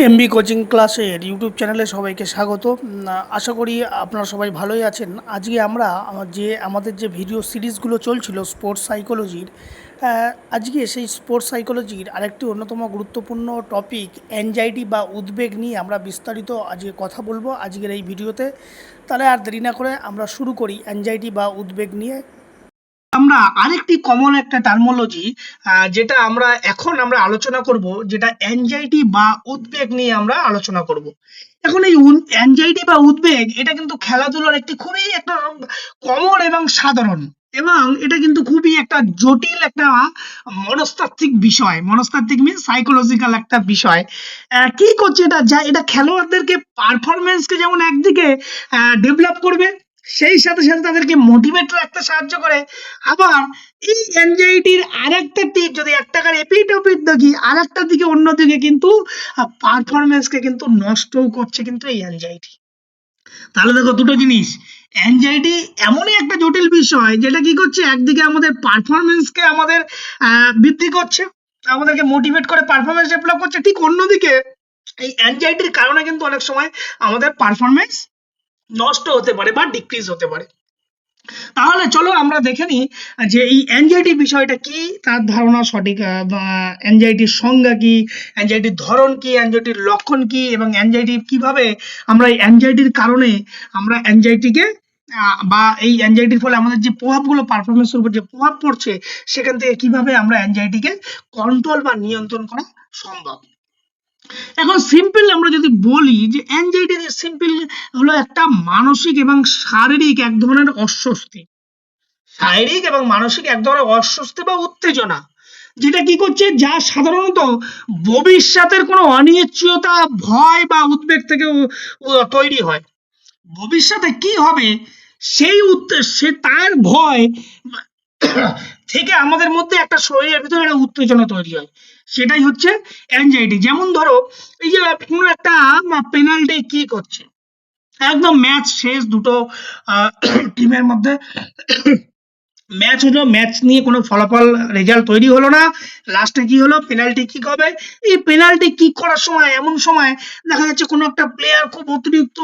MB coaching ক্লাসের YouTube চ্যানেলে সবাইকে স্বাগত। আশা করি আপনারা সবাই ভালোই আছেন। আজকে আমার যে, আমাদের যে ভিডিও সিরিজগুলো চলছিল স্পোর্টস সাইকোলজির আজকে সেই স্পোর্টস সাইকোলজির আরেকটি অন্যতম গুরুত্বপূর্ণ টপিক অ্যাংজাইটি বা উদ্বেগ নিয়ে আমরা বিস্তারিত আজকে কথা বলব আজকের এই ভিডিওতে তাহলে আর দেরি না করে আমরা শুরু করি অ্যাংজাইটি বা উদ্বেগ নিয়ে। আমরা আরেকটি কমন একটা টার্মোলজি যেটা আমরা এখন আমরা আলোচনা করব, যেটা অ্যাংজাইটি বা উদ্বেগ নিয়ে আমরা আলোচনা করব। এখন এই অ্যাংজাইটি বা উদ্বেগ, এটা কিন্তু খেলাধুলার একটি খুবই একটা কমন এবং সাধারণ এবং এটা কিন্তু খুবই একটা জটিল একটা মনস্তাত্ত্বিক বিষয়। মনস্তাত্ত্বিক মিন সাইকোলজিক্যাল একটা বিষয়। কি করছে এটা? যা এটা খেলোয়াড়দেরকে পারফরমেন্সকে যেমন একদিকে ডেভেলপ করবে সেই সাথে সাথে তাদেরকে মোটিভেট রাখতে সাহায্য করে। আবার এই অ্যাংজাইটির আরেকটা দিক যদি এক টাকার এপিট ওপিট দেখি, আরেকটা দিকে অন্যদিকে কিন্তু পারফরমেন্সকে কিন্তু নষ্টও করছে কিন্তু এই অ্যাংজাইটি তাহলে দেখো দুটো জিনিস। অ্যাংজাইটি এমনই একটা জটিল বিষয়, যেটা কি করছে? একদিকে আমাদের পারফরমেন্সকে আমাদের বৃদ্ধি করছে, আমাদেরকে মোটিভেট করে পারফরমেন্স ডেভেলপ করছে। ঠিক অন্যদিকে এই অ্যাংজাইটির কারণে কিন্তু অনেক সময় আমাদের পারফরমেন্স নষ্ট হতে পারে বা ডিক্রিজ হতে পারে। তাহলে চলো আমরা দেখে নিই যে এই অ্যাংজাইটি বিষয়টা কি, তার ধারণা সঠিক অ্যাংজাইটির সংজ্ঞা কি অ্যাংজাইটির ধরন কি অ্যাংজাইটির লক্ষণ কি, এবং অ্যাংজাইটি কীভাবে আমরা এই অ্যাংজাইটির কারণে আমরা অ্যাংজাইটিকে বা এই অ্যাংজাইটির ফলে আমাদের যে প্রভাবগুলো পারফরমেন্সের উপর যে প্রভাব পড়ছে, সেখান থেকে কীভাবে আমরা অ্যাংজাইটিকে কন্ট্রোল বা নিয়ন্ত্রণ করা সম্ভব? এখন সিম্পল আমরা যদি বলি যে অ্যাংজাইটি সিম্পল হলো একটা মানসিক এবং শারীরিক এক ধরনের অস্বস্তি। শারীরিক এবং মানসিক এক ধরনের অস্বস্তি বা উত্তেজনা, যেটা কি করছে? যা সাধারণত ভবিষ্যতের কোনো অনিশ্চয়তা ভয় বা উদ্বেগ থেকে তৈরি হয়। ভবিষ্যতে কি হবে? সেই সে তার ভয় থেকে আমাদের মধ্যে একটা শরীরের ভিতরে একটা উত্তেজনা তৈরি হয়। সেটাই হচ্ছে অ্যাংজাইটি যেমন ধরো, এই যে কোনো একটা পেনাল্টি কি করছে? একদম ম্যাচ শেষ দুটো টিমের মধ্যে। ম্যাচ হলো ম্যাচ নিয়ে কোনো ফলাফল রেজাল্ট তৈরি হলো না। লাস্টে কি হলো? পেনাল্টি কিক হবে। এই পেনাল্টি কিক করার সময়, এমন সময় দেখা যাচ্ছে কোনো একটা প্লেয়ার খুব অতিরিক্ত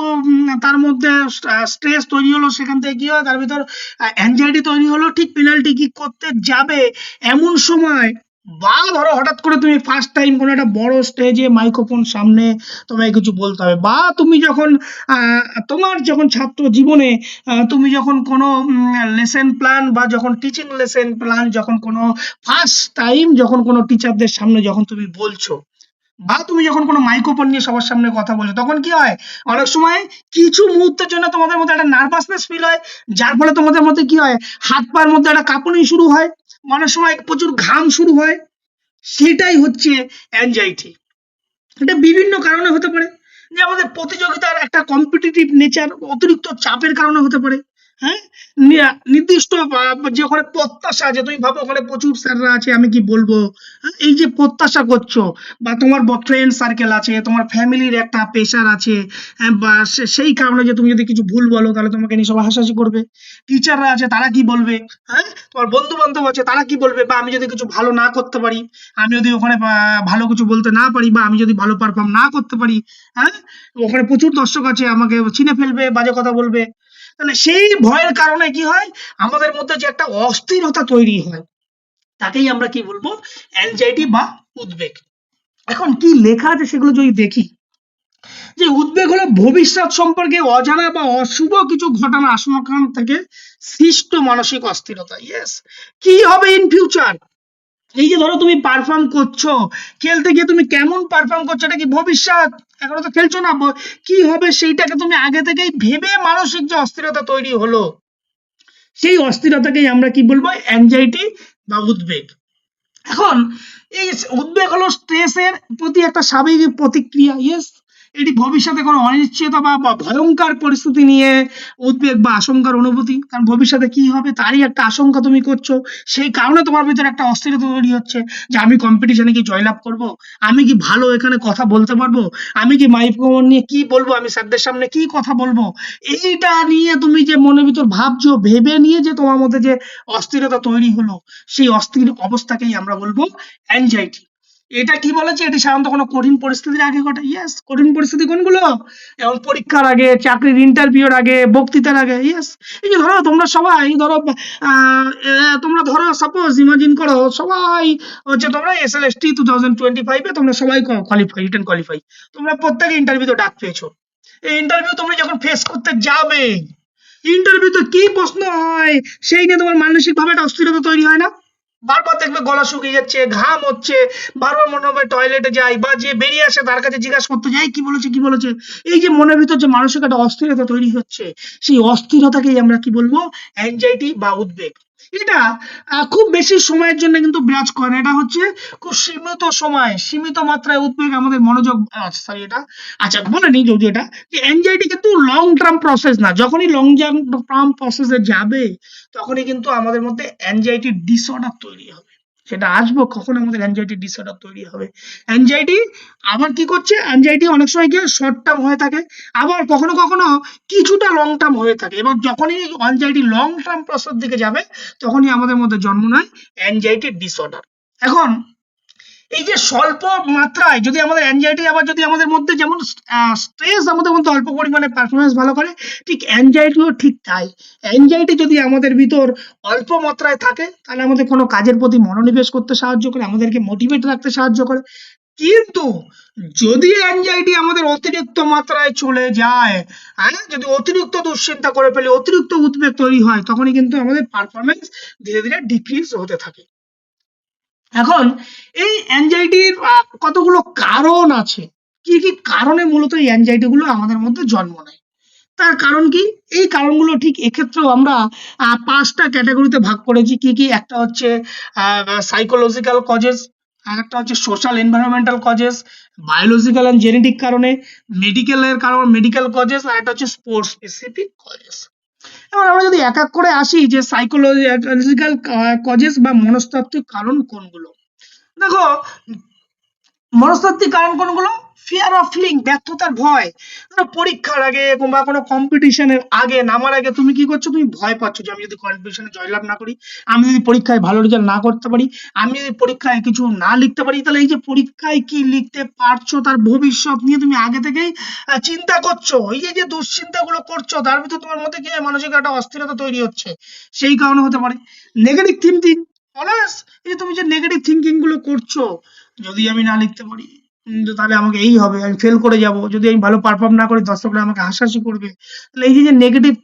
তার মধ্যে স্ট্রেস তৈরি হলো, সেখান থেকে কি হয়? তার ভিতর অ্যাংজাইটি তৈরি হলো। ঠিক পেনাল্টি কিক করতে যাবে এমন সময় বা ধরো হঠাৎ করে তুমি ফার্স্ট টাইম কোনো একটা বড় স্টেজে মাইক্রোফোন সামনে তোমায় কিছু বলতে হবে, বা তুমি যখন তোমার যখন ছাত্র জীবনে তুমি যখন কোনো লেসন প্ল্যান বা যখন টিচিং লেসন প্ল্যান যখন কোনো ফার্স্ট টাইম যখন কোনো টিচারদের সামনে যখন তুমি বলছো, বা তুমি যখন কোনো মাইক্রোফোন নিয়ে সবার সামনে কথা বলছো, তখন কি হয়? অনেক সময় কিছু মুহূর্তের জন্য তোমাদের মধ্যে একটা নার্ভাসনেস ফিল হয়, যার ফলে তোমাদের মধ্যে কি হয়? হাত পায়ের মধ্যে একটা কাঁপুনি শুরু হয় অনেক সময় প্রচুর ঘাম শুরু হয়। সেটাই হচ্ছে অ্যাংজাইটি এটা বিভিন্ন কারণে হতে পারে। যে আমাদের প্রতিযোগিতার একটা কম্পিটিটিভ নেচার অতিরিক্ত চাপের কারণে হতে পারে। হ্যাঁ? নির্দিষ্ট যে ওখানে প্রত্যাশা যে তুমি ভাবো ওখানে প্রচুর স্যাররা আছে আমি কি বলব? হ্যাঁ, এই যে প্রত্যাশা করছ বা তোমার ফ্রেন্ড সার্কেল আছে তোমার ফ্যামিলির একটা প্রেশার আছে হ্যাঁ, বা সেই কারণে যে তুমি যদি কিছু ভুল বলো তাহলে তোমাকে নিয়ে সবাই হাসাহাসি করবে। টিচাররা আছে তারা কি বলবে? হ্যাঁ? তোমার বন্ধু বান্ধব আছে তারা কি বলবে? বা আমি যদি কিছু ভালো না করতে পারি আমি যদি ওখানে ভালো কিছু বলতে না পারি বা আমি যদি ভালো পারফর্ম না করতে পারি হ্যাঁ? ওখানে প্রচুর দর্শক আছে আমাকে চিনে ফেলবে বাজে কথা বলবে। তাহলে সেই ভয়ের কারণে কি হয়? আমাদের মধ্যে যে একটা অস্থিরতা তৈরি হয়, তাকেই আমরা কি বলব? অ্যাংজাইটি বা উদ্বেগ। এখন কি লেখা আছে সেগুলো যদি দেখি, যে উদ্বেগ হলো ভবিষ্যৎ সম্পর্কে অজানা বা অশুভ কিছু ঘটনা আশঙ্কা থেকে সৃষ্ট মানসিক অস্থিরতা। ইয়েস কি হবে ইন ফিউচার এই যে ধরো তুমি পারফর্ম করছ, খেলতে গিয়ে তুমি কেমন পারফর্ম করছ এটা কি ভবিষ্যৎ? এখনও তো খেলছো না কি হবে সেইটাকে তুমি আগে থেকেই ভেবে মানসিক যে অস্থিরতা তৈরি হলো, সেই অস্থিরতাকেই আমরা কি বলব অ্যাংজাইটি বা উদ্বেগ। এখন, এই উদ্বেগ হলো স্ট্রেসের প্রতি একটা স্বাভাবিক প্রতিক্রিয়া ইয়েস এটি ভবিষ্যতে কোনো অনিশ্চয়তা বা ভয়ঙ্কর পরিস্থিতি নিয়ে উদ্বেগ বা আশঙ্কার অনুভূতি। কারণ ভবিষ্যতে কি হবে তারই একটা আশঙ্কা তুমি করছ। সেই কারণে তোমার ভিতরে একটা অস্থিরতা তৈরি হচ্ছে যে আমি কম্পিটিশনে কি জয়লাভ করব? আমি কি ভালো এখানে কথা বলতে পারব? আমি কি মাইক্রোফোন নিয়ে কি বলব? আমি স্যারদের সামনে কি কথা বলব? এইটা নিয়ে তুমি যে মনের ভিতর ভাবছ, ভেবে নিয়ে যে তোমার মধ্যে যে অস্থিরতা তৈরি হলো, সেই অস্থির অবস্থাকেই আমরা বলব অ্যাংজাইটি এটা কি বলেছে এটি সাধারণত কোনো কঠিন পরিস্থিতির আগে ঘটে? ইয়েস কঠিন পরিস্থিতি কোনগুলো? যেমন পরীক্ষার আগে, চাকরির ইন্টারভিউর আগে, বক্তৃতার আগে ইয়েস এই যে ধরো, তোমরা সবাই ধরো তোমরা ধরো সাপোজ ইমাজিন করো, সবাই হচ্ছে তোমরা S L S T two thousand twenty ফাইভে তোমরা সবাই কোয়ালিফাই রিটার্ন কোয়ালিফাই তোমরা প্রত্যেকে ইন্টারভিউতে ডাক পেয়েছ। এই ইন্টারভিউ তোমরা যখন ফেস করতে যাবে ইন্টারভিউতে কি প্রশ্ন হয়, সেই নিয়ে তোমার মানসিক ভাবে একটা অস্থিরতা তৈরি হয় না? বারবার দেখবে গলা শুকিয়ে যাচ্ছে, ঘাম হচ্ছে, বারবার মনে হবে টয়লেটে যাই বা যে বেরিয়ে আসে তার কাছে জিজ্ঞাসা করতে যাই কি বলেছে কি বলেছে? এই যে মনের ভিতর যে মানসিক একটা অস্থিরতা তৈরি হচ্ছে, সেই অস্থিরতাকেই আমরা কি বলব? অ্যাংজাইটি বা উদ্বেগ। এটা খুব বেশি সময়ের জন্য কিন্তু বিরাজ করে না। এটা হচ্ছে খুব সীমিত সময়, সীমিত মাত্রায় উদ্বেগ আমাদের মনোযোগ সরি এটা। আচ্ছা বলে নিই যদি এটা। যে অ্যাংজাইটি কিন্তু লং টার্ম প্রসেস না। যখনই লং টার্ম প্রসেসে যাবে, তখনই কিন্তু আমাদের মধ্যে অ্যাংজাইটি ডিসঅর্ডার তৈরি হবে। সেটা আসব, কখন আমাদের অ্যাংজাইটি ডিসঅর্ডার তৈরি হবে। অ্যাংজাইটি আবার কি করছে? অ্যাংজাইটি অনেক সময় গিয়ে শর্ট টার্ম হয়ে থাকে, আবার কখনো কখনো কিছুটা লং টার্ম হয়ে থাকে। এবং যখনই অ্যাংজাইটি লং টার্ম প্রসেস দিকে যাবে, তখনই আমাদের মধ্যে জন্ম নেয় অ্যাংজাইটি ডিসঅর্ডার এখন এই যে স্বল্প মাত্রায় যদি আমাদের অ্যাংজাইটি আবার যদি আমাদের মধ্যে যেমন স্ট্রেস আমাদের মধ্যে অল্প পরিমাণে পারফরমেন্স ভালো করে, ঠিক অ্যাংজাইটিও ঠিক তাই। অ্যাংজাইটি যদি আমাদের ভিতর অল্প মাত্রায় থাকে, তাহলে আমাদের কোনো কাজের প্রতি মনোনিবেশ করতে সাহায্য করে, আমাদেরকে মোটিভেট রাখতে সাহায্য করে। কিন্তু যদি অ্যাংজাইটি আমাদের অতিরিক্ত মাত্রায় চলে যায় হ্যাঁ যদি অতিরিক্ত দুশ্চিন্তা করে ফেলে, অতিরিক্ত উদ্বেগ তৈরি হয়, তখনই কিন্তু আমাদের পারফরমেন্স ধীরে ধীরে ডিক্রিজ হতে থাকে। এখন এই অ্যাংজাইটির কতগুলো কারণ আছে? কি কি কারণে মূলত এই অ্যাংজাইটি গুলো আমাদের মধ্যে জন্ম নেয়? তার কারণ কি? এই কারণগুলো ঠিক এক্ষেত্রেও আমরা পাঁচটা ক্যাটাগরিতে ভাগ করেছি। কি কি? একটা হচ্ছে সাইকোলজিক্যাল কজেস একটা হচ্ছে social environmental causes biological and genetic কারণে মেডিকেলের কারণ মেডিকেল কজেস আর একটা হচ্ছে স্পোর্টস স্পেসিফিক কজেস এবার আমরা যদি এক এক করে আসি যে সাইকোলজিক্যাল কজেস বা মনস্তাত্ত্বিক কারণ কোনগুলো? দেখো মনস্তাত্ত্বিক কারণ কোনগুলো? ফিয়ার অফ ফিলিং ব্যর্থতার ভয়। পরীক্ষার আগে কিংবা কোনো কম্পিটিশনের আগে নামার আগে তুমি কি করছ? তুমি ভয় পাচ্ছ যে আমি যদি কম্পিটিশনে জয়লাভ না করি, আমি যদি পরীক্ষায় ভালো রেজাল্ট না করতে পারি, আমি যদি পরীক্ষায় কিছু না লিখতে পারি, তাহলে এই যে পরীক্ষায় কি লিখতে পারছ তার ভবিষ্যৎ নিয়ে তুমি আগে থেকেই চিন্তা করছ। এই যে দুশ্চিন্তাগুলো করছ, তার ভিতর তোমার মধ্যে কি মানসিক একটা অস্থিরতা তৈরি হচ্ছে। সেই কারণে হতে পারে। নেগেটিভ থিঙ্কিং অলওয়েজ এই তুমি যে নেগেটিভ থিঙ্কিংগুলো করছ যদি আমি না লিখতে পারি তাহলে আমাকে এই হবে, আমি ফেল করে যাব। যদি আমি ভালো পারফর্ম না করি, দর্শকরা আমাকে হাসাহাসি করবে। তাহলে এই যে নেগেটিভ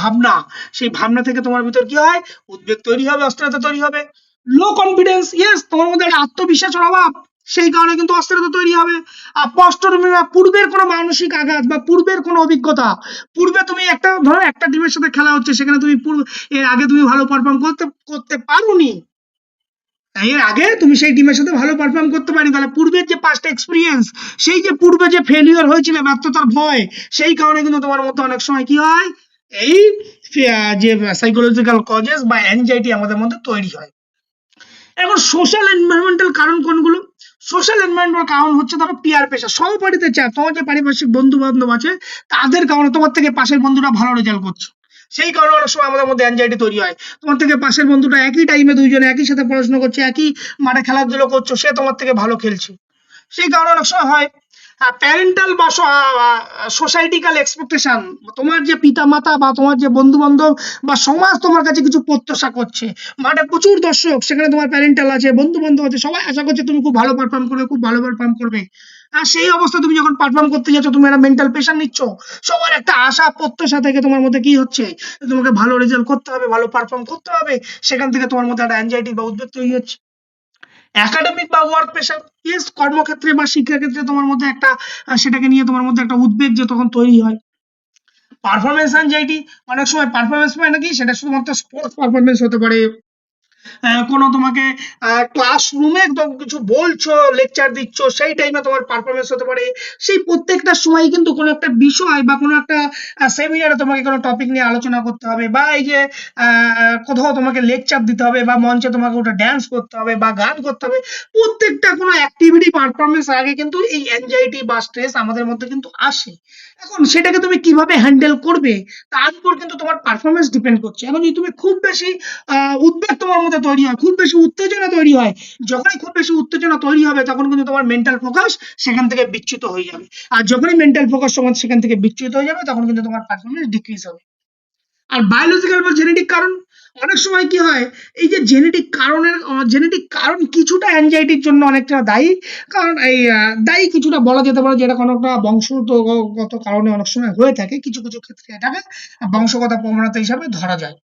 ভাবনা, সেই ভাবনা থেকে তোমার ভিতর কি হয়? উদ্বেগ তৈরি হবে, অস্থিরতা তৈরি হবে। লো কনফিডেন্স ইয়েস তোমার মধ্যে একটা আত্মবিশ্বাসের অভাব। সেই কারণে কিন্তু অস্থিরতা তৈরি হবে। আর স্পষ্টরূপে পূর্বের কোনো মানসিক আঘাত বা পূর্বের কোনো অভিজ্ঞতা, পূর্বে তুমি একটা, ধরো একটা টিমের সাথে খেলা হচ্ছে, সেখানে তুমি পূর্ব, এর আগে তুমি ভালো পারফর্ম করতে করতে পারোনি। এর আগে তুমি সেই টিমের সাথে ভালো পারফর্ম করতে পারি, তাহলে পূর্বের যে পাস্ট এক্সপিরিয়েন্স সেই যে পূর্বে যে ফেলিওর হয়েছিল, ব্যর্থতার ভয়, সেই কারণে কিন্তু তোমার মধ্যে অনেক সময় কি হয়? এই যে সাইকোলজিক্যাল কজেস বা অ্যাংজাইটি আমাদের মধ্যে তৈরি হয়। এখন সোশ্যাল এনভায়রনমেন্টাল কারণ কোনগুলো? সোশ্যাল এনভায়রনমেন্টাল কারণ হচ্ছে ধরো পিয়ার পেশা সহপাঠীদের চাপ, তোমার যে পারিপার্শ্বিক বন্ধু বান্ধব আছে, তাদের কারণে তোমার থেকে পাশের বন্ধুরা ভালো রেজাল্ট করছে। সেই কারণে অনেক সময় আমাদের মধ্যে অ্যাংজাইটি তৈরি হয়। তোমার থেকে পাশের বন্ধুটা একই টাইমে দুইজনে একই সাথে পড়াশোনা করছে, একই মাঠে খেলাধুলো করছ, সে তোমার থেকে ভালো খেলছে। সেই কারণে অনেক সময় হয় প্যারেন্টাল বা সোসাইটিক্যাল এক্সপেকটেশন তোমার যে পিতা মাতা বা তোমার যে বন্ধু বান্ধব বা সমাজ তোমার কাছে কিছু প্রত্যাশা করছে মাঠে প্রচুর দর্শক, সেখানে তোমার প্যারেন্টাল আছে বন্ধু বান্ধব আছে, সবাই আশা করছে তুমি খুব ভালো পারফর্ম করবে, খুব ভালো পারফর্ম করবে। আর সেই অবস্থা তুমি যখন পারফর্ম করতে যাচ্ছ, তুমি একটা মেন্টাল প্রেশার নিচ্ছ, সবার একটা আশা, প্রত্যাশা থেকে তোমার মধ্যে কি হচ্ছে? তোমাকে ভালো রেজাল্ট করতে হবে, ভালো পারফর্ম করতে হবে, সেখান থেকে তোমার মধ্যে একটা অ্যাংজাইটি বা উদ্বেগ তৈরি হচ্ছে। একাডেমিক বা ওয়ার্ক প্রেশার ইয়েস কর্মক্ষেত্রে বা শিক্ষাক্ষেত্রে তোমার মধ্যে একটা সেটাকে নিয়ে তোমার মধ্যে একটা উদ্বেগ যে তখন তৈরি হয়। পারফরমেন্স অ্যাংজাইটি অনেক সময় পারফরমেন্স মানে কি সেটা শুধুমাত্র স্পোর্টস পারফরমেন্স হতে পারে। কোনো তোমাকে ক্লাসরুমে একদম কিছু বলছো লেকচার দিচ্ছ, সেই টাইমে তোমার পারফরমেন্স হতে পারে। সেই প্রত্যেকটা সময় কিন্তু কোনো একটা বিষয় বা কোনো একটা সেমিনারে তোমাকে কোনো টপিক নিয়ে আলোচনা করতে হবে বা এই যে কোথাও তোমাকে লেকচার দিতে হবে বা মঞ্চে তোমাকে ওটা ড্যান্স করতে হবে বা গান করতে হবে, প্রত্যেকটা কোনো অ্যাক্টিভিটি পারফরমেন্স আগে কিন্তু এই অ্যাংজাইটি বা স্ট্রেস আমাদের মধ্যে কিন্তু আসে। এখন সেটাকে তুমি কীভাবে হ্যান্ডেল করবে, তার উপর কিন্তু তোমার পারফরমেন্স ডিপেন্ড করছে। এখন যদি তুমি খুব বেশি উদ্বেগ তোমার মধ্যে তৈরি হয়, খুব বেশি উত্তেজনা তৈরি হয়, যখনই খুব বেশি উত্তেজনা তৈরি হবে, তখন কিন্তু তোমার মেন্টাল ফোকাস সেখান থেকে বিচ্যুত হয়ে যাবে। আর যখনই মেন্টাল ফোকাস তোমার সেখান থেকে বিচ্যুত হয়ে যাবে, তখন কিন্তু তোমার পারফরমেন্স ডিক্রিজ হবে। আর বায়োলজিক্যাল বা জেনেটিক কারণ অনেক সময় কি হয়, এই যে জেনেটিক কারণের জেনেটিক কারণ কিছুটা অ্যাংজাইটির জন্য অনেকটা দায়ী। কারণ এই দায়ী কিছুটা বলা যেতে পারে যেটা কোনো একটা বংশগত কারণে অনেক সময় হয়ে থাকে। কিছু কিছু ক্ষেত্রে এটাকে বংশগত প্রবণতা হিসাবে ধরা যায়।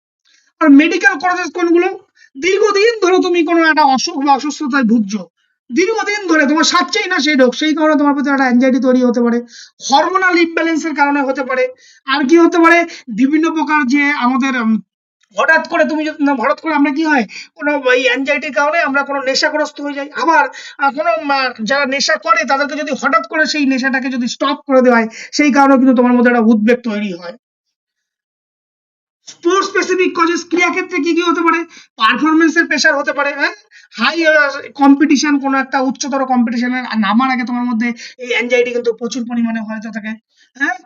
আর মেডিকেল কলেজ কোনগুলো? দীর্ঘদিন ধরে তুমি কোনো একটা অসুখ বা অসুস্থতায় ভুগছো। দীর্ঘদিন ধরে তোমার সারছেই না সেই রোগ, সেই কারণে তোমার প্রতি একটা অ্যাংজাইটি তৈরি হতে পারে। হরমোনাল ইমব্যালেন্সের কারণে হতে পারে। আর কি হতে পারে? বিভিন্ন প্রকার যে আমাদের হঠাৎ করে তুমি যদি না, হঠাৎ করে আমরা কি হয়? কোনো এই অ্যাংজাইটির কারণে আমরা কোনো নেশাগ্রস্ত হয়ে যাই। আবার কোনো যারা নেশা করে তাদেরকে যদি হঠাৎ করে সেই নেশাটাকে যদি স্টপ করে দেওয়া হয় সেই কারণে কিন্তু তোমার মধ্যে একটা উদ্বেগ তৈরি হয়। স্পোর্টস স্পেসিফিক কজেস ক্রিয়া ক্ষেত্রে কি কি হতে পারে? পারফরমেন্সের প্রেশার হতে পারে হ্যাঁ? হাই কম্পিটিশন কোনো একটা উচ্চতর কম্পিটিশনের নামার আগে তোমার মধ্যে এই অ্যাংজাইটি কিন্তু প্রচুর পরিমাণে হয়তো থাকে হ্যাঁ?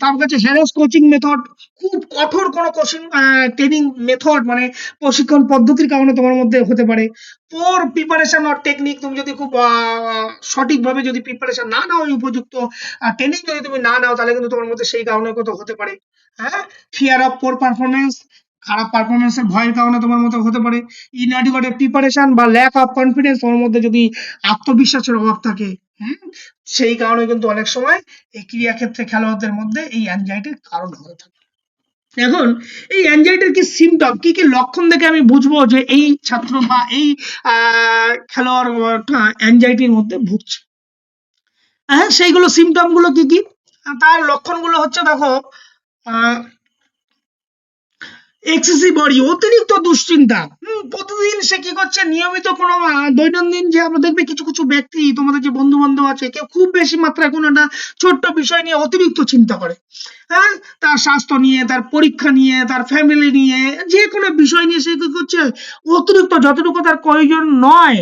তার কাছে হ্যারাস কোচিং মেথড খুব কঠোর কোনো কোচিং ট্রেনিং মেথড মানে প্রশিক্ষণ পদ্ধতির কারণে তোমার মধ্যে হতে পারে। পোর প্রিপারেশন অর টেকনিক তুমি যদি খুব সঠিকভাবে যদি প্রিপারেশন না নাও উপযুক্ত ট্রেনিং যদি তুমি না নাও তাহলে কিন্তু তোমার মধ্যে সেই কারণে কত হতে পারে। হ্যাঁ? ফিয়ার অফ পোর পারফরমেন্স খারাপ পারফরমেন্সের ভয়ের কারণে তোমার মধ্যে হতে পারে। ইনঅ্যাডিকুয়েট প্রিপারেশন বা ল্যাক অফ কনফিডেন্স তোমার মধ্যে যদি আত্মবিশ্বাসের অভাব থাকে হুম? সেই কারণে কিন্তু অনেক সময় এই ক্রীড়াক্ষেত্রে খেলোয়াড়দের মধ্যে এই অ্যাংজাইটির কারণ হয়ে থাকে। এখন এই অ্যাংজাইটির কি সিমটম কি কি লক্ষণ দেখে আমি বুঝব যে এই ছাত্র বা এই আহ, খেলোয়াড়টা অ্যাংজাইটির মধ্যে ভুগছে? হ্যাঁ সেইগুলো সিমটমগুলো কি কি? তার লক্ষণগুলো হচ্ছে দেখো আহ এক্সেসিভ বডি অতিরিক্ত দুশ্চিন্তা। প্রতিদিন সে কি করছে? নিয়মিত কোনো দৈনন্দিন যে আমরা দেখবে কিছু কিছু ব্যক্তি, তোমাদের যে বন্ধু বান্ধব আছে, কেউ খুব বেশি মাত্রায় কোনো একটা ছোট্ট বিষয় নিয়ে অতিরিক্ত চিন্তা করে। হ্যাঁ তার স্বাস্থ্য নিয়ে, তার পরীক্ষা নিয়ে, তার ফ্যামিলি নিয়ে, যে কোনো বিষয় নিয়ে সে কি করছে? অতিরিক্ত যতটুকু তার প্রয়োজন নয়,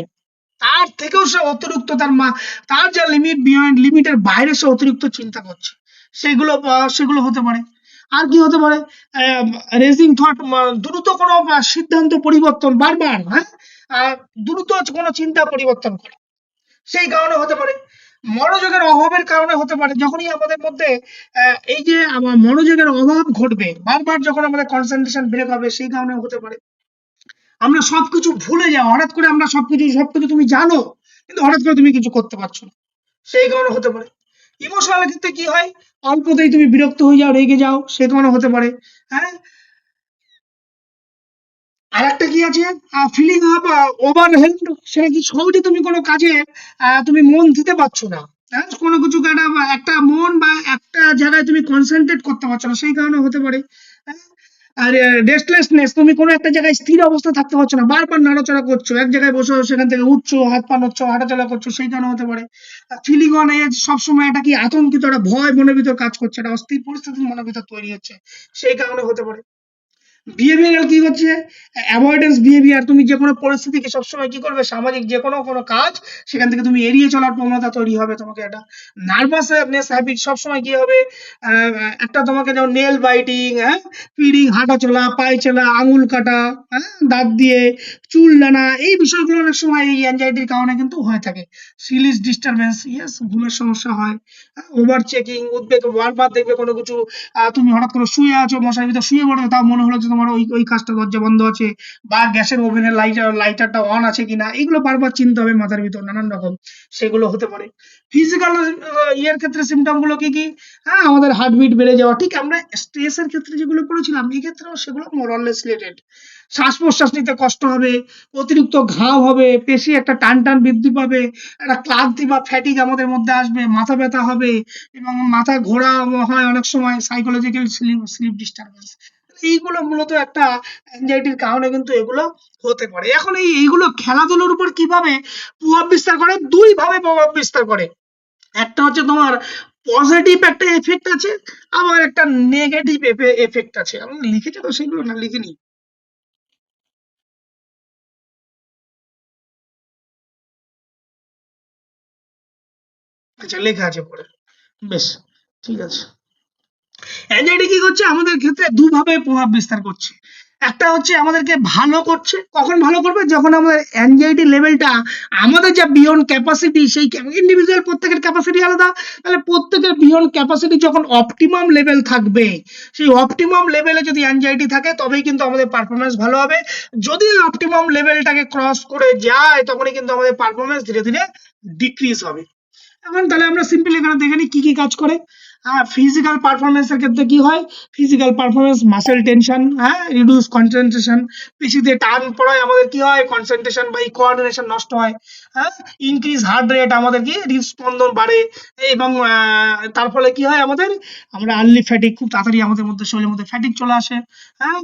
তার থেকেও সে অতিরিক্ত তার মা, তার যা লিমিট বিয়ন্ড লিমিটের বাইরে সে অতিরিক্ত চিন্তা করছে। সেগুলো সেগুলো হতে পারে। আর কি হতে পারে? রেজিং থট দ্রুত কোনো সিদ্ধান্ত পরিবর্তন, বারবার হ্যাঁ? দ্রুত কোনো চিন্তা পরিবর্তন করা। সেই কারণে হতে পারে। মনোযোগের অভাবের কারণে হতে পারে। যখনই আমাদের মধ্যে এই যে আমার মনোযোগের অভাব ঘটবে, বারবার যখন আমাদের কনসেন্ট্রেশন ব্রেক হবে, সেই কারণে হতে পারে। আমরা সবকিছু ভুলে যাও হঠাৎ করে আমরা সবকিছু সবকিছু তুমি জানো, কিন্তু হঠাৎ করে তুমি কিছু করতে পারছ না। সেই কারণে হতে পারে। ইমোশনাল ক্ষেত্রে কি হয়? অল্পতেই তুমি বিরক্ত হয়ে যাও, রেগে যাও, সে তোমার হতে পারে হ্যাঁ? আর একটা কি আছে? ফিলিং অফ ওভার হেল্ড সেটা কি সহজে তুমি কোনো কাজে তুমি মন দিতে পারছ না হ্যাঁ? কোনো কিছু একটা একটা মন বা একটা জায়গায় তুমি কনসেন্ট্রেট করতে পারছ না, সেই কারণে হতে পারে হ্যাঁ? আর রেস্টলেসনেস তুমি কোনো একটা জায়গায় স্থির অবস্থা থাকতে পারছ না। বারবার নাড়াচড়া করছ। এক জায়গায় বসে, সেখান থেকে উঠছো, হাত পা নড়ছো, হাঁটাচলা করছ, সেই কারণে হতে পারে। ফিলিং অন এজ সবসময় এটা কি আতঙ্কিত, একটা ভয় মনের ভিতর কাজ করছে, একটা অস্থির পরিস্থিতি মনের ভিতর তৈরি হচ্ছে। সেই কারণে হতে পারে। বিহেভিয়ারাল কি হচ্ছে? অ্যাভয়েডেন্স বিহেভিয়ার তুমি যে কোনো পরিস্থিতিকে সবসময় কি করবে? সামাজিক যে কোনো কোনো কাজ, সেখান থেকে তুমি এড়িয়ে চলার প্রবণতা তৈরি হবে তোমাকে। একটা নার্ভাসনেস হ্যাবিট সবসময় কি হবে? একটা তোমাকে যেমন নেল বাইটিং হ্যাঁ? ফিডিং হাঁটা চলা, পায়ে চলা, আঙুল কাটা হ্যাঁ? দাঁত দিয়ে, চুল টানা এই বিষয়গুলো অনেক সময় এই অ্যাংজাইটির কারণে কিন্তু হয়ে থাকে। সিলিস ডিস্টারবেন্স ইয়েস ঘুমের সমস্যা হয়। ওভার চেকিং উদ্বেগ বারবার দেখবে কোনো কিছু তুমি হঠাৎ করে শুয়ে আছো, মশারির ভিতর শুয়ে পড়ো তাও মনে হলো যে তোমার ওই ওই কাজটা দরজা বন্ধ আছে বা গ্যাসের ওভেনের লাইটার লাইটারটা অন আছে কিনা, এগুলো বারবার চিন্তা হবে মাথার ভিতর, নানান রকম। সেগুলো হতে পারে। ফিজিক্যাল ইয়ের ক্ষেত্রে সিমটমগুলো কি কি? হ্যাঁ আমাদের হার্টবিট বেড়ে যাওয়া। ঠিক আমরা স্ট্রেসের ক্ষেত্রে যেগুলো পড়েছিলাম ক্ষেত্রেও সেগুলো মোরাললেস রিলেটেড শ্বাস প্রশ্বাস নিতে কষ্ট হবে, অতিরিক্ত ঘাম হবে, পেশি একটা টান টান বৃদ্ধি পাবে, একটা ক্লান্তি বা ফ্যাটিক আমাদের মধ্যে আসবে, মাথা ব্যথা হবে এবং মাথা ঘোরা হয় অনেক সময় সাইকোলজিক্যাল স্লিপ স্লিপ ডিস্টারবেন্স এইগুলো মূলত একটা অ্যাংজাইটির কারণে কিন্তু এগুলো হতে পারে। এখন এই এইগুলো খেলাধুলার উপর কীভাবে প্রভাব বিস্তার করে? দুই ভাবে প্রভাব বিস্তার করে। একটা হচ্ছে তোমার পজিটিভ একটা এফেক্ট আছে, আবার একটা নেগেটিভ এফেক্ট আছে। আমি লিখেছি তো সেগুলো না, লিখিনি। আচ্ছা লেখা আছে পরে। বেশ, ঠিক আছে। অ্যাংজাইটি কি করছে? আমাদের ক্ষেত্রে দুভাবে প্রভাব বিস্তার করছে। একটা হচ্ছে আমাদেরকে ভালো করছে। কখন ভালো করবে? যখন আমাদের অ্যাংজাইটি লেভেলটা আমাদের যা বিয়ন্ড ক্যাপাসিটি সেই ইন্ডিভিজুয়াল প্রত্যেকের ক্যাপাসিটি আলাদা। তাহলে প্রত্যেকের বিয়ন্ড ক্যাপাসিটি যখন অপটিমাম লেভেল থাকবে, সেই অপটিমাম লেভেলে যদি অ্যাংজাইটি থাকে, তবেই কিন্তু আমাদের পারফরমেন্স ভালো হবে। যদি অপটিমাম লেভেলটাকে ক্রস করে যায়, তখনই কিন্তু আমাদের পারফরমেন্স ধীরে ধীরে ডিক্রিজ হবে। এখন তাহলে আমরা সিম্পলি এখানে দেখে নিই কি কি কাজ করে। হ্যাঁ ফিজিক্যাল পারফরমেন্সের ক্ষেত্রে কি হয়? ফিজিক্যাল পারফরমেন্স মাসেল টেনশন হ্যাঁ রিডিউস কনসেন্ট্রেশন পেশিতে টান পড়ায় আমাদের কি হয়? কনসেন্ট্রেশন বা কোঅর্ডিনেশন নষ্ট হয় হ্যাঁ? ইনক্রিজ হার্ট রেট আমাদের কি? হৃদস্পন্দন বাড়ে এবং তার ফলে কি হয় আমাদের? আমরা আর্লি ফ্যাটিক খুব তাড়াতাড়ি আমাদের মধ্যে শরীরের মধ্যে ফ্যাটিক চলে আসে হ্যাঁ?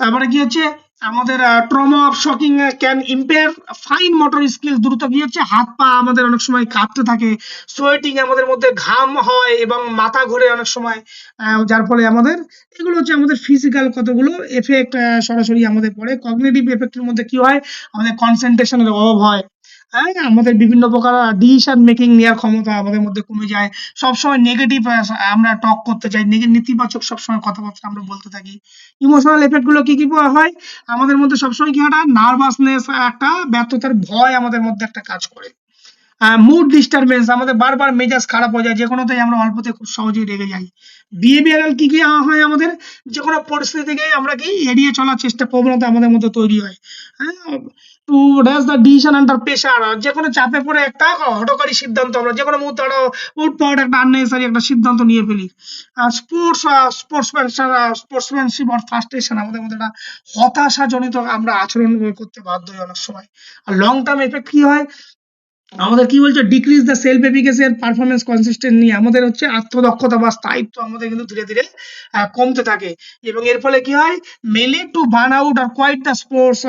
তারপরে কি হচ্ছে? আমাদের trauma of shocking can impair fine motor skill দ্রুত কি হচ্ছে? হাত পা আমাদের অনেক সময় কাঁপতে থাকে সোয়েটিং আমাদের মধ্যে ঘাম হয় এবং মাথা ঘুরে অনেক সময় যার ফলে আমাদের, এগুলো হচ্ছে আমাদের ফিজিক্যাল কতগুলো এফেক্ট সরাসরি আমাদের পড়ে। কগনেটিভ এফেক্টের মধ্যে কি হয়? আমাদের কনসেন্ট্রেশনের অভাব হয়। হ্যাঁ আমাদের বিভিন্ন প্রকার ডিসিশন মেকিং নেওয়ার ক্ষমতা আমাদের মধ্যে কমে যায়। সবসময় নেগেটিভ আমরা টক করতে চাই নেতিবাচক সবসময় কথাবার্তা আমরা বলতে থাকি। ইমোশনাল এফেক্টগুলো কি কি হয়? আমাদের মধ্যে সবসময় কি একটা নার্ভাসনেস একটা, ব্যর্থতার ভয় আমাদের মধ্যে একটা কাজ করে। মুড ডিস্টারবেন্স আমাদের বারবার মেজাজ খারাপ হয়ে যায় যে কোনোতেই আমরা অল্পতে খুব সহজেই রেগে যাই। বিহেভিয়ারাল কি কি হয় আমাদের? যে কোনো পরিস্থিতিকে আমরা কি এড়িয়ে চলার চেষ্টা প্রবণতা আমাদের মধ্যে তৈরি হয়। হ্যাঁ টু ড্যাশ সিদ্ধান্ত নিয়ে ফেলি। আর স্পোর্টস স্পোর্টসম্যান স্পোর্টসম্যানশিপ ফ্রাস্ট্রেশন আমাদের মধ্যে একটা হতাশাজনিত আমরা আচরণ করতে বাধ্য হই অনেক সময়। আর লং টার্ম এফেক্ট কি হয়? আমাদের কি বলছে? ডিক্রিজ দ্য সেলফ এফিকেসি এর পারফরমেন্স কনসিস্টেন্ট নিয়ে আমাদের হচ্ছে আত্মদক্ষতা বা স্থায়িত্ব আমাদের কিন্তু ধীরে ধীরে কমতে থাকে। এবং এর ফলে কি হয়? মেলি টু বার্ন আউট আর কোয়াইট দ্য স্পোর্টস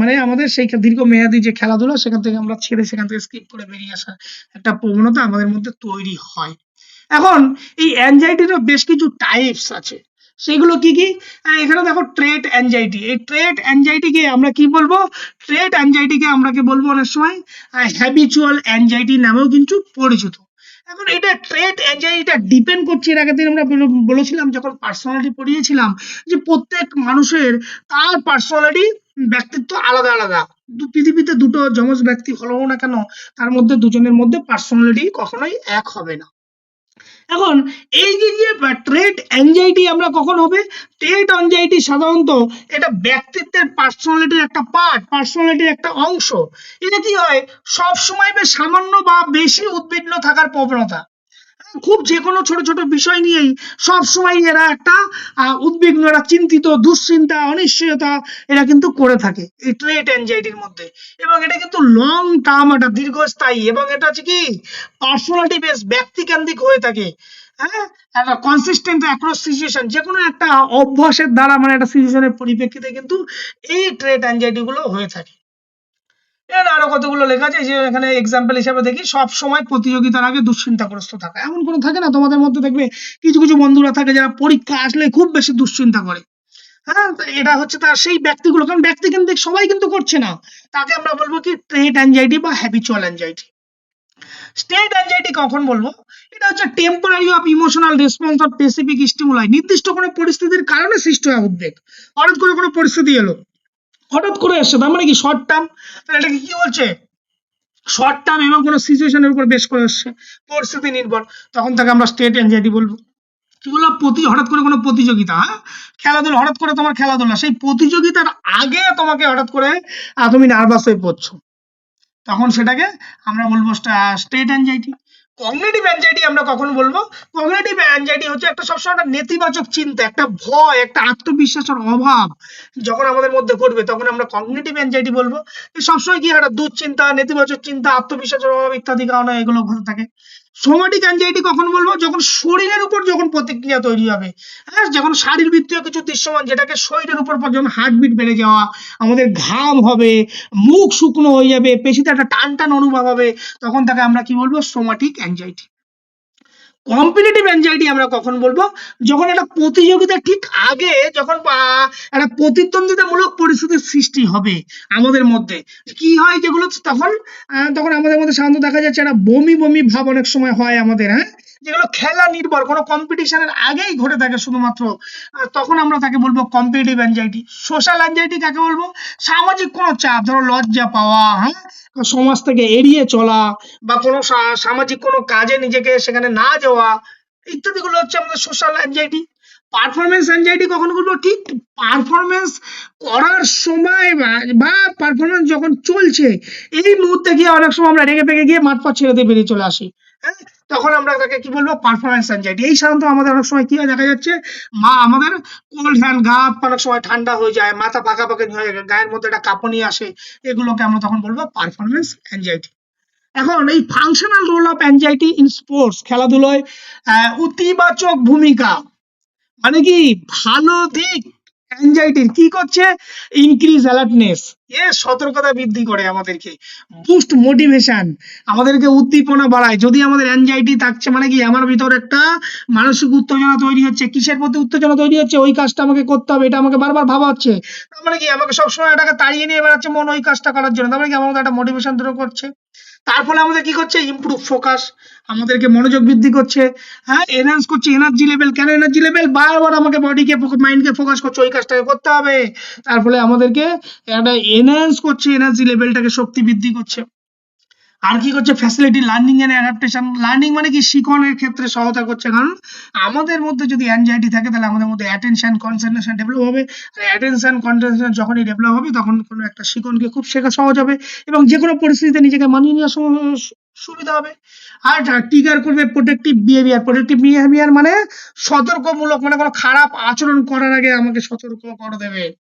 মানে আমাদের সেই দীর্ঘ মেয়াদী যে খেলাধুলা, সেখান থেকে আমরা ছেড়ে সেখান থেকে স্কিপ করে বেরিয়ে আসা একটা প্রবণতা আমাদের মধ্যে তৈরি হয়। এখন এই অ্যাংজাইটিরও বেশ কিছু টাইপস আছে। সেগুলো কি কি? এখানে দেখো ট্রেট অ্যাংজাইটি এই ট্রেট অ্যাংজাইটিকে আমরা কি বলব? ট্রেট অ্যাংজাইটিকে আমরা কি বলব অনেক সময়? হ্যাবিচুয়াল অ্যাংজাইটি নামেও কিন্তু পরিচিত। এখন এটা ট্রেট অ্যাংজাইটিটা ডিপেন্ড করছে, এর আগের দিন আমরা বলেছিলাম, যখন পার্সোনালিটি পড়িয়েছিলাম, যে প্রত্যেক মানুষের তার পার্সোনালিটি ব্যক্তিত্ব আলাদা আলাদা। পৃথিবীতে দুটো যমজ ব্যক্তি হলো না কেন? তার মধ্যে দুজনের মধ্যে পার্সোনালিটি কখনোই এক হবে না। এখন এই যে যে ট্রেড অ্যাংজাইটি আমরা কখন হবে? ট্রেড অ্যাংজাইটি সাধারণত এটা ব্যক্তিত্বের পার্সোনালিটির একটা পার্ট পার্সোনালিটির একটা অংশ। এটা কি হয়? সব সময় বেশ সামান্য বা বেশি উদ্বিগ্ন থাকার প্রবণতা। খুব যে কোনো ছোট ছোট বিষয় নিয়েই সব সময় এরা একটা উদ্বিগ্ন, এরা চিন্তিত, দুশ্চিন্তা, অনিশ্চয়তা এরা কিন্তু করে থাকে এই ট্রেট অ্যাংজাইটির মধ্যে। এবং এটা কিন্তু লং টার্ম এটা দীর্ঘস্থায়ী এবং এটা হচ্ছে কি পার্সোনালিটি বেস ব্যক্তিকেন্দ্রিক হয়ে থাকে। হ্যাঁ? একটা কনসিস্টেন্ট অ্যাক্রস সিচুয়েশন যে কোনো একটা অভ্যাসের দ্বারা মানে একটা সিচুয়েশনের পরিপ্রেক্ষিতে কিন্তু এই ট্রেট অ্যাংজাইটি গুলো হয়ে থাকে। এখানে আরও কতগুলো লেখা আছে? যে এখানে এক্সাম্পল হিসেবে দেখি, সব সময় প্রতিযোগিতার আগে দুশ্চিন্তাগ্রস্ত থাকা। এমন কোনো থাকে না? তোমাদের মধ্যে দেখবে কিছু কিছু বন্ধুরা থাকে যারা পরীক্ষা আসলে খুব বেশি দুশ্চিন্তা করে। হ্যাঁ এটা হচ্ছে তার সেই ব্যক্তিগুলো। কারণ ব্যক্তি কেন্দ্রিক সবাই কিন্তু করছে না। তাকে আমরা বলব কি ট্রেট অ্যাংজাইটি বা হ্যাবিচুয়াল অ্যাংজাইটি স্টেট অ্যাংজাইটি কখন বলব? এটা হচ্ছে temporary of emotional response of specific stimuli নির্দিষ্ট কোনো পরিস্থিতির কারণে সৃষ্টি হয় উদ্বেগ। হঠাৎ করে কোনো পরিস্থিতি এলো। হঠাৎ করে এসছে, তার মানে কি শর্ট টার্ম তাহলে এটাকে কি বলছে? শর্ট টার্ম এবং কোনো সিচুয়েশনের উপর বেশ করে এসছে, পরিস্থিতি নির্ভর। তখন তাকে আমরা স্টেট অ্যাংজাইটি বলব। কি বললাম? প্রতি, হঠাৎ করে কোনো প্রতিযোগিতা হ্যাঁ? খেলাধুলা, হঠাৎ করে তোমার খেলাধুলা, সেই প্রতিযোগিতার আগে তোমাকে হঠাৎ করে তুমি নার্ভাস হয়ে পড়ছো। তখন সেটাকে আমরা বলব স্টেট অ্যাংজাইটি কগনিটিভ অ্যাংজাইটি আমরা কখন বলব? কগনেটিভ অ্যাংজাইটি হচ্ছে একটা সবসময় একটা নেতিবাচক চিন্তা, একটা ভয়, একটা আত্মবিশ্বাসের অভাব যখন আমাদের মধ্যে ঘটবে, তখন আমরা কগনেটিভ অ্যাংজাইটি বলব। সবসময় কি একটা দুশ্চিন্তা, নেতিবাচক চিন্তা, আত্মবিশ্বাসের অভাব ইত্যাদি কারণে এগুলো ঘটে থাকে। সোমাটিক অ্যাংজাইটি কখন বলব? যখন শরীরের উপর যখন প্রতিক্রিয়া তৈরি হবে। হ্যাঁ যখন শারীরবৃত্তীয় কিছু দৃশ্যমান, যেটাকে শরীরের উপর পর যখন হার্টবিট বেড়ে যাওয়া, আমাদের ঘাম হবে, মুখ শুকনো হয়ে যাবে, পেশিতে একটা টান টান অনুভব হবে, তখন তাকে আমরা কি বলব? সোমাটিক অ্যাংজাইটি কম্পিটিটিভ অ্যাংজাইটি আমরা কখন বলব? যখন একটা প্রতিযোগিতা ঠিক আগে, যখন একটা প্রতিদ্বন্দ্বিতামূলক পরিস্থিতির সৃষ্টি হবে আমাদের মধ্যে। কি হয় যেগুলো? তখন তখন আমাদের মধ্যে সাধারণত দেখা যাচ্ছে একটা বমি বমি ভাব অনেক সময় হয় আমাদের হ্যাঁ? যেগুলো খেলা নির্ভর, কোনো কম্পিটিশনের আগেই ঘটে থাকে শুধুমাত্র তখন আমরা তাকে বলব কম্পিটিটিভ অ্যাংজাইটি সোশ্যাল অ্যাংজাইটি কাকে বলব? সামাজিক কোনো চাপ, ধরো লজ্জা পাওয়া হ্যাঁ? সমাজ থেকে এড়িয়ে চলা বা কোনো সামাজিক কোনো কাজে নিজেকে সেখানে না যাওয়া ইত্যাদি গুলো হচ্ছে আমাদের সোশ্যাল অ্যাংজাইটি পারফরমেন্স অ্যাংজাইটি কখন বলব? ঠিক পারফরমেন্স করার সময় বা- পারফরমেন্স যখন চলছে, এই মুহূর্তে গিয়ে অনেক সময় আমরা রেগে পেগে গিয়ে মাঠ পা ছেড়ে দিয়ে বেরিয়ে চলে আসি হ্যাঁ? তখন আমরা তাকে কি বলব? পারফরমেন্স অ্যাংজাইটি এই সাধারণত আমাদের অনেক সময় কি হয় দেখা যাচ্ছে মা আমাদের কোল্ড হ্যান্ড গা অনেক সময় ঠান্ডা হয়ে যায় মাথা পাকা পাকা হয়ে যায় গায়ের মধ্যে একটা কাঁপুনি আসে এগুলোকে আমরা তখন বলব পারফরমেন্স অ্যাংজাইটি এখন এই functional role of anxiety in sports খেলাধুলায় আহ, ইতিবাচক ভূমিকা। মানে কি? ভালো দিক অ্যাংজাইটির কি করছে? ইনক্রিজ অ্যালার্টনেস এ সতর্কতা বৃদ্ধি করে আমাদেরকে। বুস্ট মোটিভেশন আমাদেরকে উদ্দীপনা বাড়ায়। যদি আমাদের অ্যাংজাইটি থাকছে মানে কি আমার ভিতর একটা মানসিক উত্তেজনা তৈরি হচ্ছে, কিসের প্রতি উত্তেজনা তৈরি হচ্ছে, ওই কাজটা আমাকে করতে হবে, এটা আমাকে বারবার ভাবা হচ্ছে তার মানে কি আমাকে সবসময় এটাকে তাড়িয়ে নিয়ে বেড়াচ্ছে মন, ওই কাজটা করার জন্য। তার মানে কি আমার মধ্যে একটা মোটিভেশন তৈরি করছে। তার ফলে আমাদের কি করছে? ইম্প্রুভ ফোকাস আমাদেরকে মনোযোগ বৃদ্ধি করছে। হ্যাঁ এনহান্স করছে এনার্জি লেভেল কেন এনার্জি লেভেল বারবার আমাকে বডিকে মাইন্ডকে ফোকাস করছে, ওই কাজটাকে করতে হবে। তার ফলে আমাদেরকে একটা এনহান্স করছে এনার্জি লেভেলটাকে শক্তি বৃদ্ধি করছে। আর কি করছে? Facility learning and adaptation learning মানে কি? শিখনের ক্ষেত্রে সহায়তা করছে। কারণ আমাদের মধ্যে যদি অ্যাংজাইটি থাকে, তাহলে আমাদের মধ্যে অ্যাটেনশন কনসেন্ট্রেশন ডেভেলপ হবে। আর অ্যাটেনশন কনসেন্ট্রেশন যখনই ডেভেলপ হবে, তখন কোনো একটা শিখনকে খুব শেখা সহজ হবে এবং যে কোনো পরিস্থিতিতে নিজেকে মানিয়ে সু- সুবিধা হবে। আর ট্রিগার করবে প্রোটেক্টিভ বিহেভিয়ার প্রোটেক্টিভ বিহেভিয়ার মানে সতর্কমূলক মানে কোনো খারাপ আচরণ করার আগে আমাকে সতর্ক করে দেবে।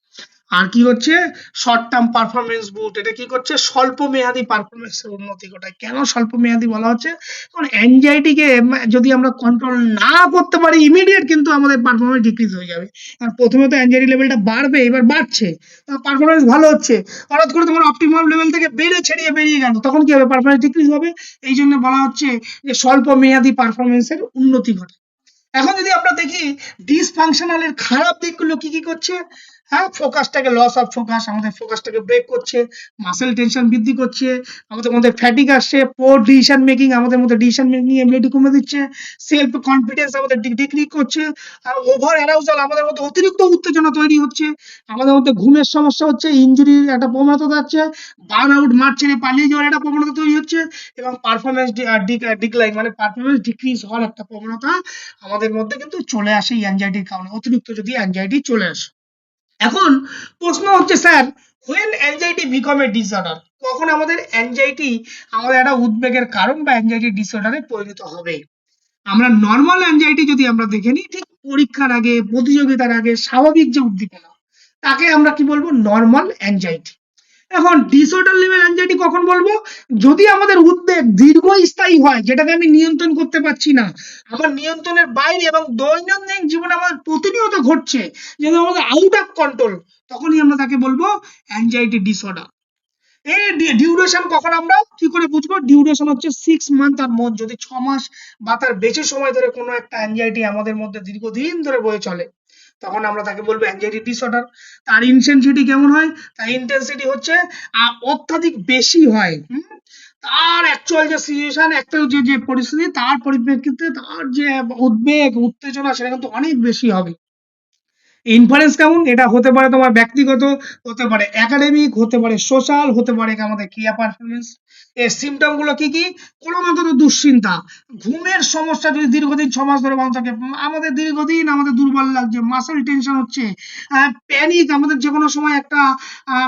আর কি হচ্ছে? শর্ট টার্ম পারফরমেন্স বুট এটা কি করছে? স্বল্প মেয়াদী পারফরমেন্সের উন্নতি ঘটায়। কেন স্বল্প মেয়াদী বলা হচ্ছে? কারণ অ্যাংজাইটিকে যদি আমরা কন্ট্রোল না করতে পারি ইমিডিয়েট কিন্তু আমাদের পারফরমেন্স ডিক্রিজ হয়ে যাবে। আর প্রথমে তো অ্যাংজাইটি লেভেলটা বাড়বে, এবার বাড়ছে। পারফরমেন্স ভালো হচ্ছে। হঠাৎ করে তোমার অপটিমাম লেভেল থেকে বেড়ে ছড়িয়ে বেরিয়ে গেল। তখন কি হবে? পারফরমেন্স ডিক্রিজ হবে। এই জন্য বলা হচ্ছে যে স্বল্প মেয়াদী পারফরমেন্সের উন্নতি ঘটে এখন যদি আমরা দেখি ডিসফাংশনাল এর খারাপ দিকগুলো কি কি করছে? হ্যাঁ ফোকাসটাকে লস অফ ফোকাস আমাদের ফোকাসটাকে ব্রেক করছে মাসেল টেনশন বৃদ্ধি করছে, আমাদের মধ্যে ফ্যাটিক আসছে পোর ডিসিশন মেকিং আমাদের মধ্যে ডিসিশন মেকিং এবিলিটি কমে দিচ্ছে সেলফ কনফিডেন্স আমাদের ডিগ্রি করছে, আর ওভার অ্যারাউজাল আমাদের মধ্যে অতিরিক্ত উত্তেজনা তৈরি হচ্ছে, আমাদের মধ্যে ঘুমের সমস্যা হচ্ছে ইনজুরির একটা প্রবণতা যাচ্ছে বার্ন আউট মাঠ ছেড়ে পালিয়ে যাওয়ার একটা প্রবণতা তৈরি হচ্ছে, এবং পারফরমেন্স ডিক্লাইন মানে পারফরমেন্স ডিক্রিজ হওয়ার একটা প্রবণতা আমাদের মধ্যে কিন্তু চলে আসে এই অ্যাংজাইটির কারণে, অতিরিক্ত যদি অ্যাংজাইটি চলে আসে। এখন প্রশ্ন হচ্ছে, sir when anxiety become a disorder কখন আমাদের অ্যাংজাইটি আমাদের একটা উদ্বেগের কারণ বা অ্যাংজাইটি ডিসঅর্ডারে পরিণত হবে? আমরা নর্মাল অ্যাংজাইটি যদি আমরা দেখে নিই, ঠিক পরীক্ষার আগে, প্রতিযোগিতার আগে, স্বাভাবিক যে উদ্দীপনা, তাকে আমরা কি বলব? নর্মাল অ্যাংজাইটি এখন ডিসঅর্ডার লেভেল অ্যাংজাইটি কখন বলব? যদি আমাদের উদ্বেগ দীর্ঘস্থায়ী হয়, যেটাকে আমি নিয়ন্ত্রণ করতে পারছি না আমার নিয়ন্ত্রণের বাইরে এবং দৈনন্দিন জীবনে আমাদের প্রতিনিয়ত ঘটছে যেটা আমাদের আউট অফ কন্ট্রোল তখনই আমরা তাকে বলব অ্যাংজাইটি ডিসঅর্ডার এই ডিউরেশন কখন আমরা? কি করে বুঝব? ডিউরেশন হচ্ছে সিক্স মান্থ আর মোর যদি ছ মাস বা তার বেশি সময় ধরে কোনো একটা অ্যাংজাইটি আমাদের মধ্যে দীর্ঘদিন ধরে বয়ে চলে। তখন আমরা তাকে বলব অ্যাংজাইটি ডিসঅর্ডার তার ইনটেনসিটি কেমন হয়? তার ইনটেনসিটি হচ্ছে অত্যাধিক বেশি হয়। তার অ্যাকচুয়াল যে সিচুয়েশন একটা যে যে পরিস্থিতি, তার পরিপ্রেক্ষিতে তার যে উদ্বেগ, উত্তেজনা, সেটা কিন্তু অনেক বেশি হবে। ইনফারেন্স কেমন? এটা হতে পারে তোমার ব্যক্তিগত, হতে পারে একাডেমিক হতে পারে সোশ্যাল হতে পারে আমাদের ক্রিয়া পারফরমেন্স এর সিমটমগুলো কি কি? ক্রমাগত দুশ্চিন্তা। ঘুমের সমস্যা যদি দীর্ঘদিন, ছ মাস ধরে ভালো থাকে আমাদের দীর্ঘদিন আমাদের দুর্বল লাগছে মাসেল টেনশন হচ্ছে প্যানিক আমাদের যে কোনো সময় একটা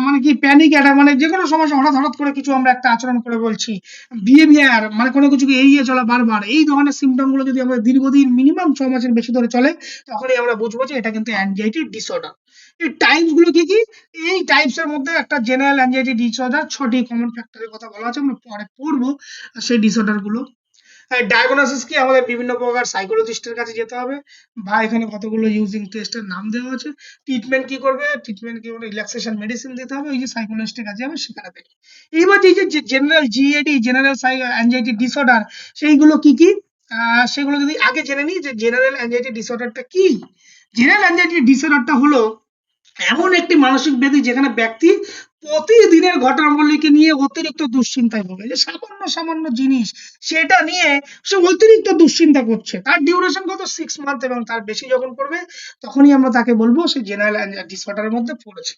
মানে কি প্যানিক একটা মানে যে কোনো সমস্যা হঠাৎ হঠাৎ করে কিছু আমরা একটা আচরণ করে বলছি। বিহেভিয়ার মানে কোনো কিছুকে এড়িয়ে চলা বারবার, এই ধরনের সিমটমগুলো যদি আমাদের দীর্ঘদিন মিনিমাম ছ মাসের বেশি ধরে চলে, তখনই আমরা বুঝব যে এটা কিন্তু অ্যাংজাইটি ডিসঅর্ডার এই টাইপসগুলো কি কি? এই টাইপস এর মধ্যে একটা জেনারেল অ্যাংজাইটি ডিসঅর্ডার ছটি কমন ফ্যাক্টরের কথা বলা আছে, আমরা পরে পড়ব সেই ডিসঅর্ডারগুলো। ডায়াগনোসিস কি? আমাদের বিভিন্ন প্রকার সাইকোলজিস্টের কাছে যেতে হবে। বা এখানে কতগুলো ইউজিং টেস্টের নাম দেওয়া আছে। ট্রিটমেন্ট কি করবে? ট্রিটমেন্ট কি? করবে রিল্যাক্সেশন মেডিসিন দিতে হবে। ওই যে সাইকোলজিস্টের কাছে যাবে, সেখানে থেকে এইবার এই যে general GAD general anxiety disorder সেইগুলো কি কি? সেগুলো যদি আগে জেনে নিই যে জেনারেল অ্যাংজাইটি ডিসঅর্ডারটা কি? জেনারেল অ্যাংজাইটি ডিসঅর্ডারটা হলো এমন একটি মানসিক ব্যাধি যেখানে ব্যক্তি প্রতিদিনের ঘটনাবলীকে নিয়ে অতিরিক্ত দুশ্চিন্তায় ভোগে। যে সামান্য সামান্য জিনিস, সেটা নিয়ে সে অতিরিক্ত দুশ্চিন্তা করছে। তার ডিউরেশন কত? সিক্স মান্থ এবং তার বেশি যখন করবে তখনই আমরা তাকে বলব সে জেনারেল ডিসঅর্ডারের মধ্যে পড়েছে।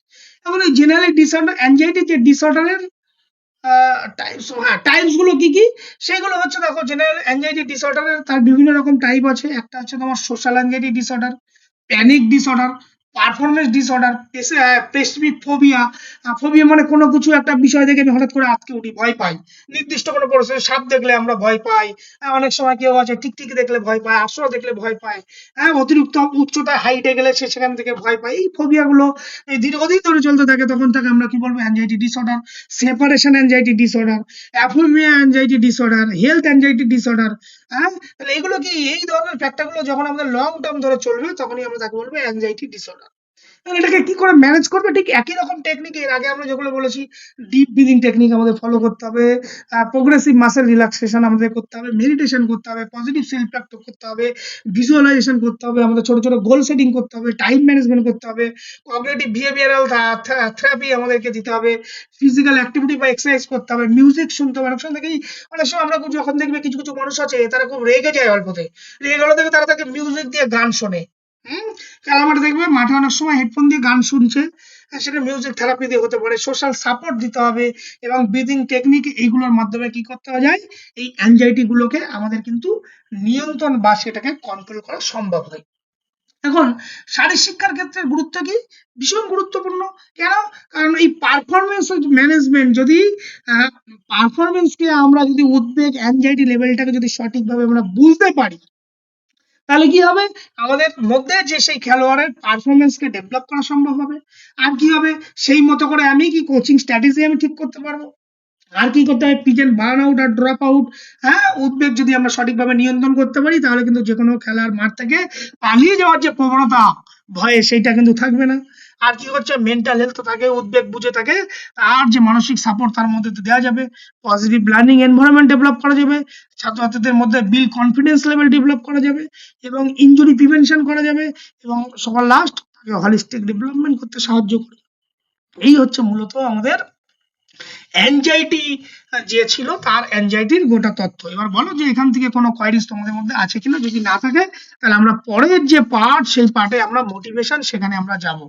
এবং এই জেনারেল ডিসঅর্ডার অ্যাংজাইটি যে ডিসঅর্ডারের টাইপস হ্যাঁ টাইপসগুলো কি কি? সেগুলো হচ্ছে দেখো জেনারেল অ্যাংজাইটি ডিসঅর্ডারের তার বিভিন্ন রকম টাইপ আছে। একটা হচ্ছে তোমার social anxiety disorder panic disorder performance disorder specific phobia phobia মানে কোনো কিছু একটা বিষয় দেখে আমি হঠাৎ করে আটকে উঠি, ভয় পাই। নির্দিষ্ট কোনো পরিস্থিতি সাপ দেখলে আমরা ভয় পাই অনেক সময় কেউ আছে টিকটিকি দেখলে ভয় পায় আশ্রয় দেখলে ভয় পায় হ্যাঁ অতিরিক্ত উচ্চতায় হাইটে গেলে সে সেখান থেকে ভয় পায়। এই ফোবিয়া গুলো, এই দীর্ঘদিন ধরে চলতে থাকে, তখন তাকে আমরা কি বলব anxiety disorder separation anxiety disorder অ্যাফোমিয়া anxiety disorder health anxiety disorder হ্যাঁ? তাহলে এগুলো কি এই ধরনের ফ্যাক্টরগুলো যখন আমাদের লং টার্ম ধরে চলবে, তখনই আমরা তাকে বলব অ্যাংজাইটি ডিসঅর্ডার এটাকে কি করে ম্যানেজ করবে? ঠিক একই রকম টেকনিক এর আগে আমরা যেগুলো বলেছি ডিপ ব্রিদিং টেকনিক আমাদের ফলো করতে হবে প্রোগ্রেসিভ মাসেল রিল্যাক্সেশন আমাদের করতে হবে মেডিটেশন করতে হবে পজিটিভ সেলফ টক করতে হবে ভিজুয়ালাইজেশন করতে হবে, আমাদের ছোট ছোট গোল সেটিং করতে হবে টাইম ম্যানেজমেন্ট করতে হবে কগনিটিভ বিহেভিয়ারাল থেরাপি আমাদেরকে দিতে হবে ফিজিক্যাল অ্যাক্টিভিটি বা এক্সারসাইজ করতে হবে মিউজিক শুনতে হবে। অনেক সময় দেখি, অনেক সময় আমরা যখন দেখবে কিছু কিছু মানুষ আছে, তারা খুব রেগে যায় অল্পতে। রেগে গেলে দেখবে তারা তাকে মিউজিক দিয়ে গান শোনে। হুম? কালামার দেখবে, মাঠে অনেক সময় হেডফোন দিয়ে গান শুনছে সেটা মিউজিক থেরাপি দিয়ে হতে পারে সোশ্যাল সাপোর্ট দিতে হবে এবং ব্রিদিং টেকনিক এইগুলোর মাধ্যমে কি করতে যায়? এই অ্যাংজাইটি গুলোকে আমাদের কিন্তু নিয়ন্ত্রণ বা সেটাকে কন্ট্রোল করা সম্ভব হয়। এখন শারীর শিক্ষার ক্ষেত্রে গুরুত্ব কি? ভীষণ গুরুত্বপূর্ণ। কেন? কারণ এই পারফরমেন্স ম্যানেজমেন্ট যদি পারফরমেন্সকে আমরা যদি উদ্বেগ অ্যাংজাইটি লেভেলটাকে যদি সঠিকভাবে আমরা বুঝতে পারি তাহলে কি হবে? আমাদের মধ্যে যে সেই খেলোয়াড়ের পারফরমেন্সকে ডেভেলপ করা সম্ভব হবে। আর কি হবে? সেই মতো করে আমি কি কোচিং স্ট্র্যাটেজি আমি ঠিক করতে পারব? আর কি করতে হবে? পিজেন বার্ন আউট আর ড্রপ আউট হ্যাঁ? উদ্বেগ যদি আমরা সঠিকভাবে নিয়ন্ত্রণ করতে পারি, তাহলে কিন্তু যে কোনো খেলার মাঠ থেকে পালিয়ে যাওয়ার যে প্রবণতা, ভয়ে সেইটা কিন্তু থাকবে না। আর কি হচ্ছে মেন্টাল হেলথ থাকে, উদ্বেগ বুঝে থাকে, আর যে মানসিক সাপোর্ট তার মধ্যে দেওয়া যাবে। পজিটিভ লার্নিং এনভায়রনমেন্ট ডেভেলপ করা যাবে, ছাত্রছাত্রীদের মধ্যে বিল কনফিডেন্স লেভেল ডেভেলপ করা যাবে, এবং ইনজুরি প্রিভেনশন করা যাবে, এবং সবার লাস্ট তাকে হলিস্টিক ডেভেলপমেন্ট করতে সাহায্য করবে। এই হচ্ছে মূলত আমাদের অ্যাংজাইটি যে ছিল, তার অ্যাংজাইটির গোটা তথ্য এবার বলো যে এখান থেকে কোনো কোয়ারিজ তোমাদের মধ্যে আছে কিনা? যদি না থাকে, তাহলে আমরা পরের যে পার্ট সেই পার্টে আমরা মোটিভেশন সেখানে আমরা যাব।